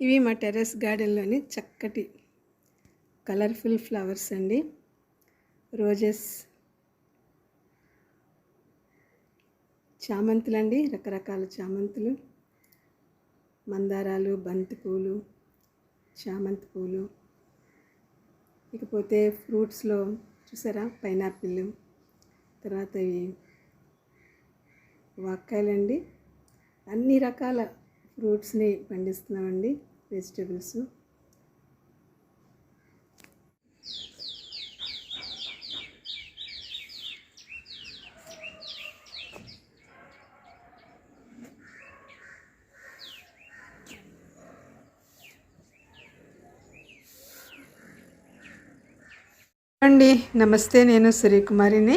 ఇవి మా టెర్రస్ గార్డెన్లోని చక్కటి కలర్ఫుల్ ఫ్లవర్స్ అండి. రోజెస్ చామంతులు అండి రకరకాల చామంతులు. మందారాలు బంతి పూలు చామంతి పూలు. ఇకపోతే ఫ్రూట్స్లో చూసారా? పైనాపిల్. తర్వాత ఇవి వాక్కాయలండి. అన్ని రకాల ఫ్రూట్స్ని పండిస్తున్నామండి. వెజిటేబుల్స్. అండి నమస్తే నేను శ్రీకుమారిని.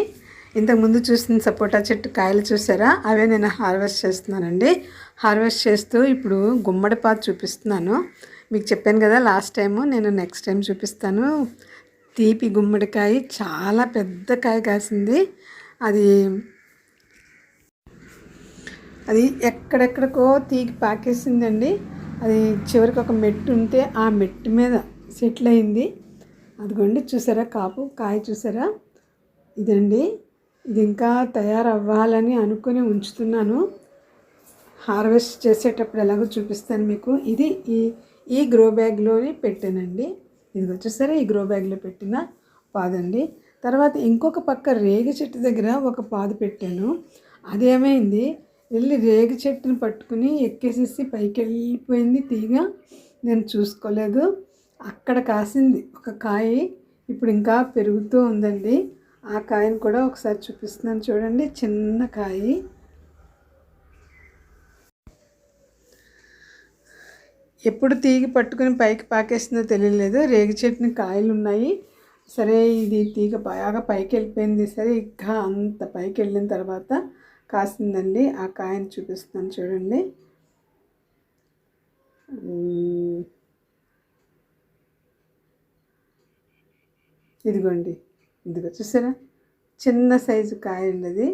ఇంతకుముందు చూసిన సపోటా చెట్టు కాయలు చూసారా? అవే నేను హార్వెస్ట్ చేస్తున్నానండి. హార్వెస్ట్ చేస్తూ ఇప్పుడు గుమ్మడి పాత చూపిస్తున్నాను. మీకు చెప్పాను కదా లాస్ట్ టైము నేను నెక్స్ట్ టైం చూపిస్తాను. తీపి గుమ్మడికాయ చాలా పెద్ద కాయ కాసింది. అది అది ఎక్కడెక్కడికో తీగి పాకేసిందండి. అది చివరికి ఒక మెట్టు ఉంటే ఆ మెట్టు మీద సెటిల్ అయింది. అదిగోండి చూసారా కాపు కాయ చూసారా? ఇదండి. ఇది ఇంకా తయారవ్వాలని అనుకుని ఉంచుతున్నాను. హార్వెస్ట్ చేసేటప్పుడు ఎలాగో చూపిస్తాను మీకు. ఇది ఈ ఈ గ్రో బ్యాగ్లోనే పెట్టానండి. ఇది వచ్చేసరి ఈ గ్రో బ్యాగ్లో పెట్టిన పాదండి. తర్వాత ఇంకొక పక్క రేగి చెట్టు దగ్గర ఒక పాదు పెట్టాను. అదేమైంది వెళ్ళి రేగి చెట్టుని పట్టుకుని ఎక్కేసేసి పైకి వెళ్ళిపోయింది తీగ. నేను చూసుకోలేదు. అక్కడ కాసింది ఒక కాయ. ఇప్పుడు ఇంకా పెరుగుతూ ఉందండి. ఆ కాయను కూడా ఒకసారి చూపిస్తున్నాను చూడండి. చిన్న కాయ. ఎప్పుడు తీగి పట్టుకుని పైకి పాకేస్తుందో తెలియలేదు. రేగి చెట్టుని కాయలు ఉన్నాయి సరే ఇది తీగ బాగా పైకి వెళ్ళిపోయింది. సరే ఇంకా అంత పైకి వెళ్ళిన తర్వాత కాసిందండి. ఆ కాయను చూపిస్తాను చూడండి. ఇదిగోండి. ఇదిగో చూసారా? చిన్న సైజు కాయ అండి అది.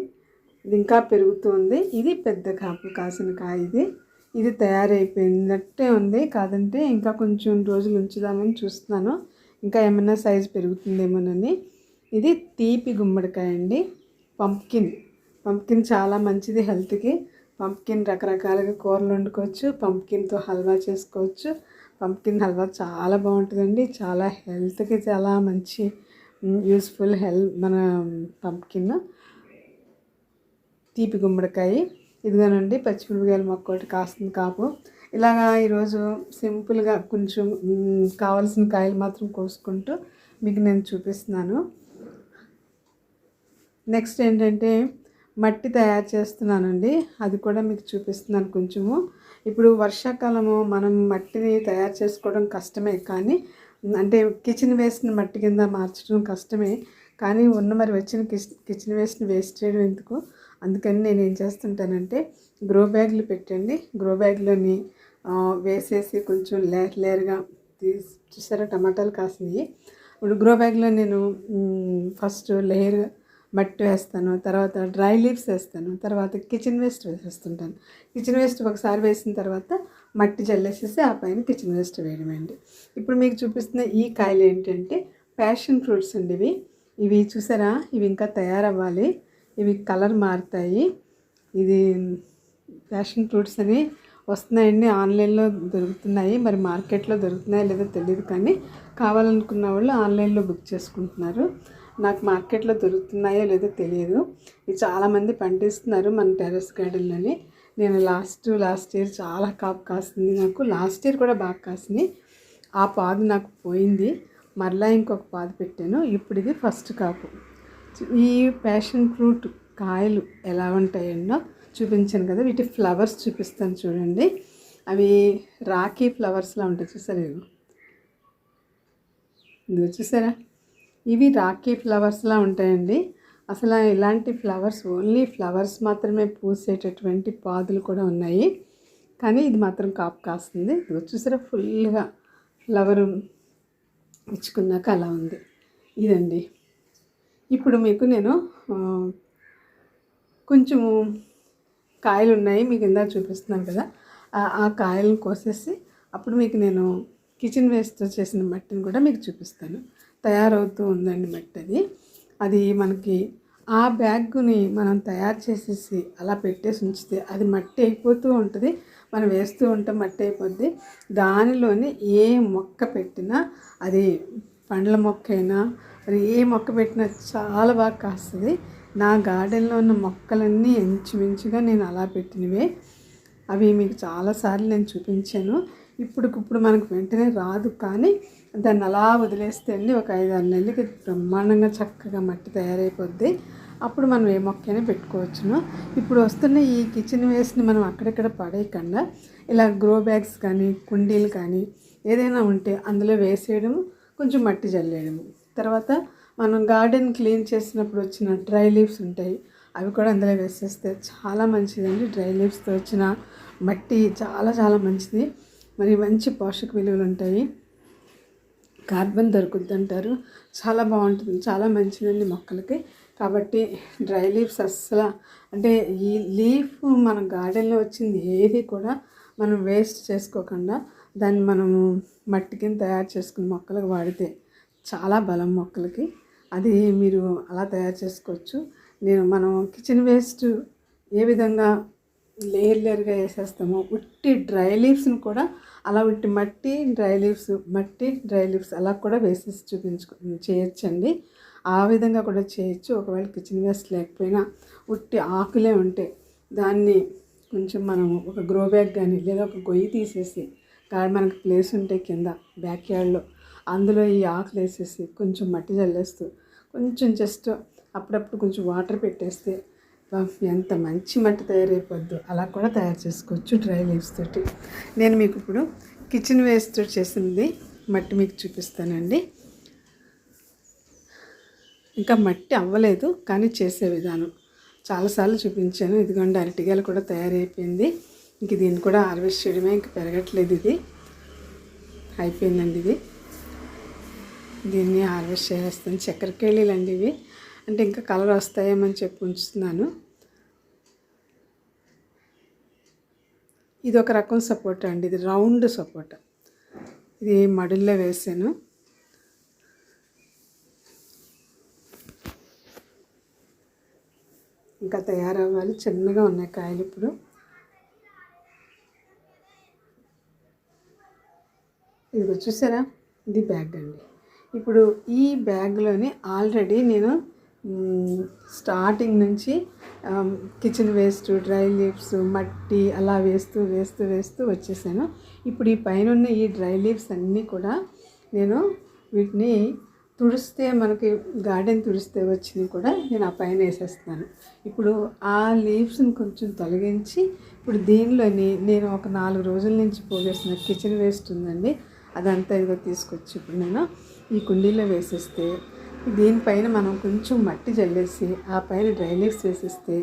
ఇది ఇంకా పెరుగుతుంది ఇది పెద్ద కాపు కాసిన కాయ ఇది. ఇది తయారైపోయినట్టే ఉంది. కాదంటే ఇంకా కొంచెం రోజులు ఉంచుదామని చూస్తున్నాను. ఇంకా ఏమైనా సైజు పెరుగుతుందేమోనని. ఇది తీపి గుమ్మడికాయ అండి. పంప్కిన్. పంప్కిన్ చాలా మంచిది హెల్త్కి. పంప్కిన్ రకరకాలుగా కూరలు వండుకోవచ్చు. పంప్కిన్తో హల్వా చేసుకోవచ్చు. పంప్కిన్ హల్వా చాలా బాగుంటుందండి. చాలా హెల్త్కి చాలా మంచి యూస్ఫుల్ హెల్త్ మన పంప్కిన్. తీపి గుమ్మడికాయ. ఇదిగోనండి పచ్చిమిరపకాయలు మొక్క ఒకటి కాస్తుంది కాపు. ఇలాగా ఈరోజు సింపుల్గా కొంచెం కావాల్సిన కాయలు మాత్రం కోసుకుంటూ మీకు నేను చూపిస్తున్నాను. నెక్స్ట్ ఏంటంటే మట్టి తయారు చేస్తున్నానండి. అది కూడా మీకు చూపిస్తున్నాను కొంచెము. ఇప్పుడు వర్షాకాలము మనం మట్టిని తయారు చేసుకోవడం కష్టమే కానీ అంటే కిచెన్ వేసిన మట్టి కింద మార్చడం కష్టమే. కానీ ఉన్న మరి వచ్చిన కిచెన్ వేస్ట్ని వేస్ట్ చేయడం ఎందుకు? అందుకని నేను ఏం చేస్తుంటానంటే గ్రో బ్యాగ్లు పెట్టండి. గ్రో బ్యాగ్లోని వేసేసి కొంచెం లేర్ లేర్గా తీసి చూసారా టమాటాలు కాసినాయి. ఇప్పుడు గ్రో బ్యాగ్లో నేను ఫస్ట్ లేయర్ మట్టి వేస్తాను తర్వాత డ్రై లీవ్స్ వేస్తాను తర్వాత కిచెన్ వేస్ట్ వేసేస్తుంటాను. కిచెన్ వేస్ట్ ఒకసారి వేసిన తర్వాత మట్టి జల్లేసేసి ఆ పైన కిచెన్ వేస్ట్ వేయడమండి. ఇప్పుడు మీకు చూపిస్తున్న ఈ కాయలు ఏంటంటే ప్యాషన్ ఫ్రూట్స్ అండి ఇవి. ఇవి చూసారా? ఇవి ఇంకా తయారవ్వాలి. ఇవి కలర్ మారుతాయి. ఇది ఫ్యాషన్ ఫ్రూట్స్ అని వస్తున్నాయండి. ఆన్లైన్లో దొరుకుతున్నాయి. మరి మార్కెట్లో దొరుకుతున్నాయో లేదో తెలియదు కానీ కావాలనుకున్న వాళ్ళు ఆన్లైన్లో బుక్ చేసుకుంటున్నారు. నాకు మార్కెట్లో దొరుకుతున్నాయో లేదో తెలియదు ఇది చాలామంది పండిస్తున్నారు మన టెర్రస్ గార్డెన్లోని. నేను లాస్ట్ లాస్ట్ ఇయర్ చాలా కాపు కాస్తుంది నాకు. లాస్ట్ ఇయర్ కూడా బాగా కాసింది. ఆ పాదు నాకు పోయింది. మరలా ఇంకొక పాదు పెట్టాను. ఇప్పుడు ఇది ఫస్ట్ కాపు. ఈ ప్యాషన్ ఫ్రూట్ కాయలు ఎలా ఉంటాయన్నో చూపించాను కదా. వీటి ఫ్లవర్స్ చూపిస్తాను చూడండి. అవి రాఖీ ఫ్లవర్స్లా ఉంటాయి చూసారు ఇది చూసారా? ఇవి రాఖీ ఫ్లవర్స్లా ఉంటాయండి. అసలు ఇలాంటి ఫ్లవర్స్ ఓన్లీ ఫ్లవర్స్ మాత్రమే పూసేటటువంటి పాదులు కూడా ఉన్నాయి. కానీ ఇది మాత్రం కాపు కాస్తుంది. ఇది చూసారా? ఫుల్గా ఫ్లవర్ ఇచ్చుకున్నాక అలా ఉంది. ఇదండి. ఇప్పుడు మీకు నేను కొంచెము కాయలు ఉన్నాయి మీకు ఇందాక చూపిస్తున్నాను కదా. ఆ కాయలను కోసేసి అప్పుడు మీకు నేను కిచెన్ వేస్ట్తో చేసిన మట్టిని కూడా మీకు చూపిస్తాను. తయారవుతూ ఉందండి మట్టి అది. అది మనకి ఆ బ్యాగ్ని మనం తయారు చేసేసి అలా పెట్టేసి ఉంచితే అది మట్టి అయిపోతూ ఉంటుంది. మనం వేస్తూ ఉంటే మట్టి అయిపోద్ది. దానిలోనే ఏ మొక్క పెట్టినా అది పండ్ల మొక్క అయినా మరి ఏ మొక్క పెట్టినా చాలా బాగా కాస్తుంది. నా గార్డెన్లో ఉన్న మొక్కలన్నీ ఇంచుమించుగా నేను అలా పెట్టినవే. అవి మీకు చాలాసార్లు నేను చూపించాను. ఇప్పుడుకిప్పుడు మనకు వెంటనే రాదు. కానీ దాన్ని అలా వదిలేస్తే అండి ఒక ఐదు ఆరు నెలలకి బ్రహ్మాండంగా చక్కగా మట్టి తయారైపోద్ది. అప్పుడు మనం ఏ మొక్కైనా పెట్టుకోవచ్చును. ఇప్పుడు వస్తున్న ఈ కిచెన్ వేస్ట్ని మనం అక్కడక్కడ పడేయకుండా ఇలా గ్రో బ్యాగ్స్ కానీ కుండీలు కానీ ఏదైనా ఉంటే అందులో వేసేయడము కొంచెం మట్టి జల్లేయడము తర్వాత మనం గార్డెన్ క్లీన్ చేసినప్పుడు వచ్చిన డ్రై లీవ్స్ ఉంటాయి. అవి కూడా అందులో వేసేస్తే చాలా మంచిదండి. డ్రై లీవ్స్తో వచ్చిన మట్టి చాలా చాలా మంచిది. మరి మంచి పోషక విలువలు ఉంటాయి. కార్బన్ దొరుకుద్ది అంటారు చాలా బాగుంటుంది. చాలా మంచిదండి మొక్కలకి. కాబట్టి డ్రై లీవ్స్ అస్సలు అంటే ఈ లీఫ్ మన గార్డెన్లో వచ్చింది ఏది కూడా మనం వేస్ట్ చేసుకోకుండా దాన్ని మనము మట్టి కింద తయారు చేసుకుని మొక్కలకు వాడితే చాలా బలం మొక్కలకి. అది మీరు అలా తయారు చేసుకోవచ్చు. నేను మనం కిచెన్ వేస్ట్ ఏ విధంగా లేయర్ లేయర్గా వేసేస్తామో ఉట్టి డ్రై లీవ్స్ని కూడా అలా ఉట్టి మట్టి డ్రై లీవ్స్ మట్టి డ్రై లీవ్స్ అలా కూడా వేసేసి చూపించుకో చేయొచ్చండి. ఆ విధంగా కూడా చేయొచ్చు. ఒకవేళ కిచెన్ వేస్ట్ లేకపోయినా ఉట్టి ఆకులే ఉంటే దాన్ని కొంచెం మనం ఒక గ్రో బ్యాగ్ కానీ లేదా ఒక గొయ్యి తీసేసి కానీ మనకు ప్లేస్ ఉంటే కింద బ్యాక్ యార్డ్లో అందులో ఈ ఆకులు వేసేసి కొంచెం మట్టి చల్లేస్తూ కొంచెం జస్ట్ అప్పుడప్పుడు కొంచెం వాటర్ పెట్టేస్తే ఎంత మంచి మట్టి తయారైపోద్దు. అలా కూడా తయారు చేసుకోవచ్చు డ్రై లీవ్స్ తోటి. నేను మీకు ఇప్పుడు కిచెన్ వేస్ట్ చేసింది మట్టి మీకు చూపిస్తానండి. ఇంకా మట్టి అవ్వలేదు కానీ చేసే విధానం. చాలాసార్లు చూపించాను. ఇదిగోండి అరటిగాయలు కూడా తయారైపోయింది. ఇంక దీన్ని కూడా హార్వెస్ట్ చేయడమే ఇంక పెరగట్లేదు ఇది. అయిపోయిందండి ఇది. దీన్ని హార్వెస్ట్ చేసేస్తాను. చక్కెరకేళీలండి ఇవి. అంటే ఇంకా కలర్ వస్తాయేమని చెప్పి ఉంచుతున్నాను. ఇది ఒక రకం సపోటా అండి. ఇది రౌండ్ సపోటా. ఇది మడుల్లో వేసాను. ఇంకా తయారవ్వాలి. చిన్నగా ఉన్నాయి కాయలు ఇప్పుడు. ఇదిగో చూసారా? ఇది బ్యాగ్ అండి. ఇప్పుడు ఈ బ్యాగ్లోని ఆల్రెడీ నేను స్టార్టింగ్ నుంచి కిచెన్ వేస్ట్ డ్రై లీవ్స్ మట్టి అలా వేస్తూ వేస్తూ వేస్తూ వచ్చేసాను. ఇప్పుడు ఈ పైన ఉన్న ఈ డ్రై లీవ్స్ అన్నీ కూడా నేను వీటిని తుడిస్తే మనకి గార్డెన్ తుడిస్తే వచ్చినవి కూడా నేను ఆ పైన వేసేస్తాను ఇప్పుడు ఆ లీవ్స్ని కొంచెం తొలగించి ఇప్పుడు దీనిలోని నేను ఒక నాలుగు రోజుల నుంచి పోగేసిన కిచెన్ వేస్ట్ ఉందండి. అదంతా ఇదిగో తీసుకొచ్చి ఇప్పుడు నేను ఈ కుండీలో వేసేస్తే దీనిపైన మనం కొంచెం మట్టి జల్లేసి ఆ పైన డ్రై లీవ్స్ వేసేస్తే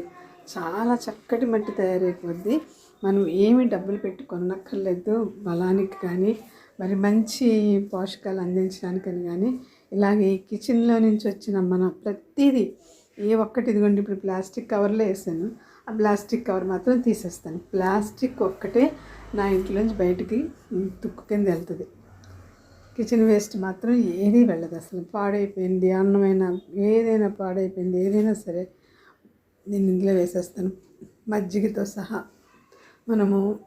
చాలా చక్కటి మట్టి తయారైపోద్ది. మనం ఏమి డబ్బులు పెట్టి కొనక్కర్లేదు. బలానికి కానీ మరి మంచి పోషకాలు అందించడానికని కానీ ఇలాగే ఈ కిచెన్లో నుంచి వచ్చిన మన ప్రతిదీ ఏ ఒక్కటి ఇదిగోండి ఇప్పుడు ప్లాస్టిక్ కవర్లో వేసాను. ఆ ప్లాస్టిక్ కవర్ మాత్రం తీసేస్తాను. ప్లాస్టిక్ ఒక్కటే నా ఇంట్లోంచి బయటికి తుక్కు కింద వెళ్తుంది. కిచెన్ వేస్ట్ మాత్రం ఏదీ వెళ్ళదు అసలు. పాడైపోయింది అన్నమైనా ఏదైనా పాడైపోయింది ఏదైనా సరే నేను ఇందులో వేసేస్తాను. మజ్జిగతో సహా మనము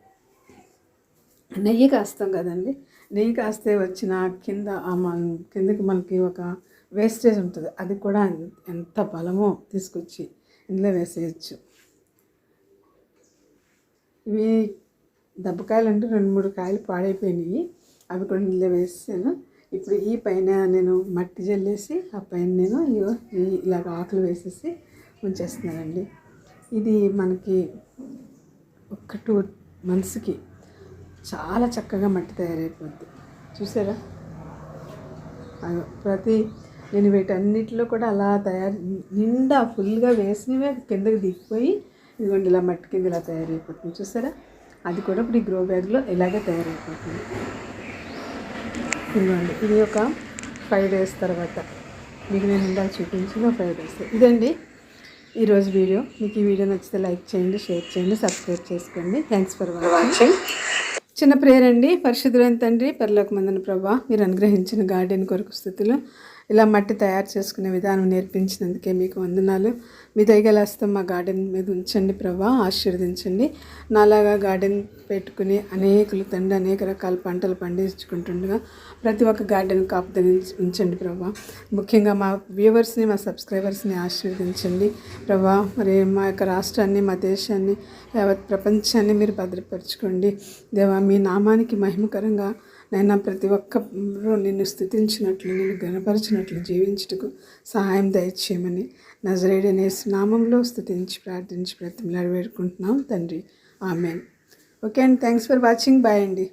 నెయ్యి కాస్తాం కదండి నెయ్యి కాస్తే వచ్చిన కింద మన కిందకి మనకి ఒక వేస్టేజ్ ఉంటుంది. అది కూడా ఎంత బలమో తీసుకొచ్చి ఇందులో వేసేయచ్చు. ఇవి దెబ్బకాయలు అంటే రెండు మూడు కాయలు పాడైపోయినాయి. అవి కూడా ఇందులో వేసాను ఇప్పుడు ఈ పైన నేను మట్టి జల్లేసి ఆ పైన నేను ఈ ఇలాగ ఆకులు వేసేసి ఉంచేస్తున్నానండి. ఇది మనకి ఒక టూ మంత్స్కి చాలా చక్కగా మట్టి తయారైపోద్ది. చూసారా? ప్రతి నేను వీటన్నిటిలో కూడా అలా తయారు నిండా ఫుల్గా వేసినవే కిందకి దిగిపోయి ఇదిగోండి ఇలా మట్టి కింద ఇలా తయారైపోతుంది. చూసారా? అది కూడా ఇప్పుడు ఈ గ్రో బ్యాగ్లో ఇలాగే తయారైపోతుంది. ఇదిగోండి ఇది ఒక ఫైవ్ డేస్ తర్వాత. మీకు నేను ఇందాక చూపించిన ఫైవ్ డేస్. ఇదండి ఈరోజు వీడియో. మీకు ఈ వీడియో నచ్చితే లైక్ చేయండి షేర్ చేయండి సబ్స్క్రైబ్ చేసుకోండి. Thanks for watching. చిన్న ప్రేయర్ అండి. పరిశుద్ధులైన తండ్రి పరిలోకమందన ప్రభా మీరు అనుగ్రహించిన గార్డెన్ కొరకు స్థితిలో. ఇలా మట్టి తయారు చేసుకునే విధానం నేర్పించినందుకే మీకు వందనాలు. మీ దయగలేస్తాం మా గార్డెన్ మీద ఉంచండి ప్రభా ఆశీర్వదించండి. నాలాగా గార్డెన్ పెట్టుకుని అనేకులు తండ్రి అనేక రకాల పంటలు పండించుకుంటుండగా ప్రతి ఒక్క గార్డెన్ కాపుదని ఉంచండి ప్రభా. ముఖ్యంగా మా వ్యూవర్స్ని మా సబ్స్క్రైబర్స్ని ఆశీర్వదించండి. ప్రభా మరి మా యొక్క రాష్ట్రాన్ని మా దేశాన్ని యావత్ ప్రపంచాన్ని మీరు భద్రపరచుకోండి. దేవా మీ నామానికి మహిమకరంగా నైనా ప్రతి ఒక్కరు నిన్ను స్థుతించినట్లు నిన్ను గనపరిచినట్లు జీవించుటకు సహాయం దయచేయమని నజరేడనే నామంలో స్థుతించి ప్రార్థించి ప్రతిమలాడి వేడుకుంటున్నాం. తండ్రి ఆమెన్. ఓకే అండి థ్యాంక్స్ ఫర్ వాచింగ్. బాయ్ అండి.